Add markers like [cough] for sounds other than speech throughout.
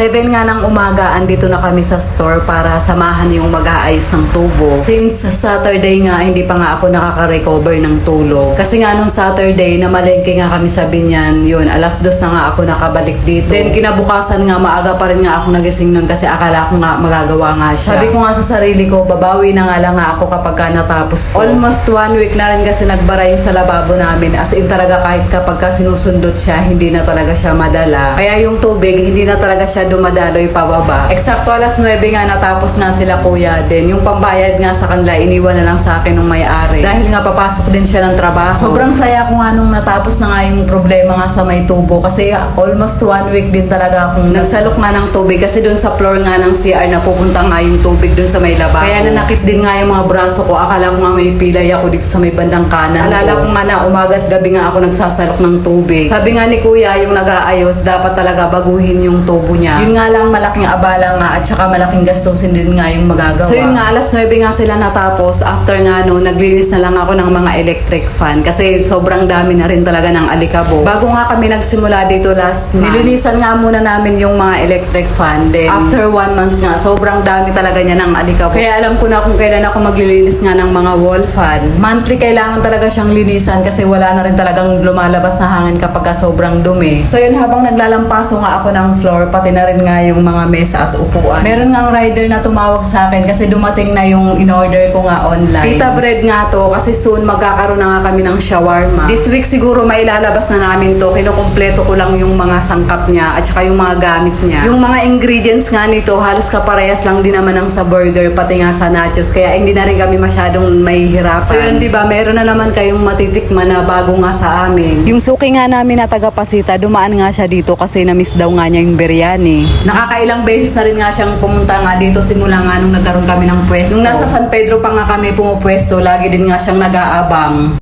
7 nga ng umaga, andito na kami sa store para samahan yung mag-aayos ng tubo. Since Saturday nga, hindi pa nga ako nakaka-recover ng tulog. Kasi nga nung Saturday, namalengke nga kami sa Binyan, yun, alas dos na nga ako nakabalik dito. Then kinabukasan nga, maaga pa rin nga ako nagising nun kasi akala ko nga magagawa nga siya. Sabi ko nga sa sarili ko, babawi na nga lang nga ako kapag ka natapos ko. Almost one week na rin kasi nagbara yung sa lababo namin. As in talaga kahit kapag ka sinusundot siya, hindi na talaga siya madala. Kaya yung tubig, hindi na talaga siya dumadaloy pababa. Eksakto alas 9 nga natapos nga sila kuya din. Yung pambayad nga sa kanila, iniwan na lang sa akin ng may-ari. Dahil nga papasok din siya ng trabaho. Sobrang saya ko nga nung natapos na nga yung problema nga sa may tubo. Kasi almost one week din talaga akong nagsalok nga ng tubig. Kasi dun sa floor nga ng CR na pupunta nga yung tubig dun sa may lababo. Kaya nanakit din nga yung mga braso ko. Akala ko nga may pilay ako dito sa may bandang kanan. Alala ko nga na umaga at gabi nga ako nagsasalok ng tubig. Sabi nga ni kuya, yung nag-aayos, dapat talaga baguhin yung tubo niya. Yun nga lang malaking abala nga at saka malaking gastusin din nga yung magagawa. So yun nga, alas 9 nga sila natapos. After nga no, naglinis na lang ako ng mga electric fan kasi sobrang dami na rin talaga ng alikabo. Bago nga kami nagsimula dito last month, nilinisan nga muna namin yung mga electric fan. Then after one month nga, sobrang dami talaga niya ng alikabo. Kaya alam ko na kung kailan ako maglilinis nga ng mga wall fan. Monthly kailangan talaga siyang linisan kasi wala na rin talagang lumalabas na hangin kapag ka sobrang dumi. So yun, habang naglalampaso nga ako ng floor, pati na rin nga yung mga mesa at upuan. Meron nga ang rider na tumawag sa akin kasi dumating na yung in-order ko nga online. Pita bread nga to kasi soon magkakaroon na nga kami ng shawarma. This week siguro mailalabas na namin to. Kinukumpleto ko lang yung mga sangkap niya at saka yung mga gamit niya. Yung mga ingredients nga nito halos kaparehas lang din naman ang sa burger pati nga sa nachos kaya hindi na rin kami masyadong mahihirapan. So yun, di ba, meron na naman kayong matitikman na bago nga sa amin. Yung suki nga namin na taga Pasita, dumaan nga siya dito kasi na-miss daw nga niya yung biryani. Nakakailang beses na rin nga siyang pumunta nga dito simula nga nung nagkaroon kami ng pwesto. Nung nasa San Pedro pa nga kami pumupwesto, lagi din nga siyang nag-aabang.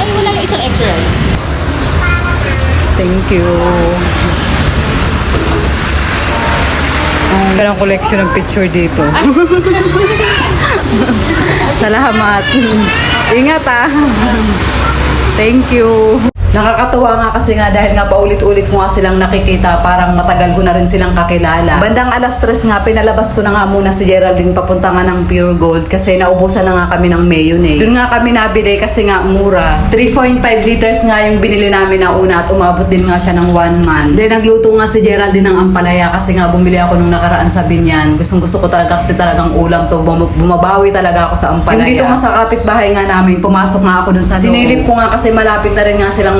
Ay, wala lang isang extra rice. Thank you. Ang collection ng picture dito. [laughs] Salamat. Ingat ah. Thank you. Nakakatuwa nga kasi nga dahil nga paulit-ulit ko nga silang nakikita, parang matagal ko na rin silang kakilala. Bandang alas tres nga, pinalabas ko na nga muna si Geraldine papunta nga ng Pure Gold kasi naubusan na nga kami ng mayonnaise. Doon nga kami nabili kasi nga mura. 3.5 liters nga yung binili namin na una at umabot din nga siya ng one month. Then nagluto nga si Geraldine ng ampalaya kasi nga bumili ako nung nakaraan sa Binyan. Gustong gusto ko talaga kasi talagang ulam to. Bum- bumabawi talaga ako sa ampalaya. Yung dito nga sa kapitbahay nga namin, pumasok nga ako dun sa Sinilip ko nga kasi malapit na rin nga silang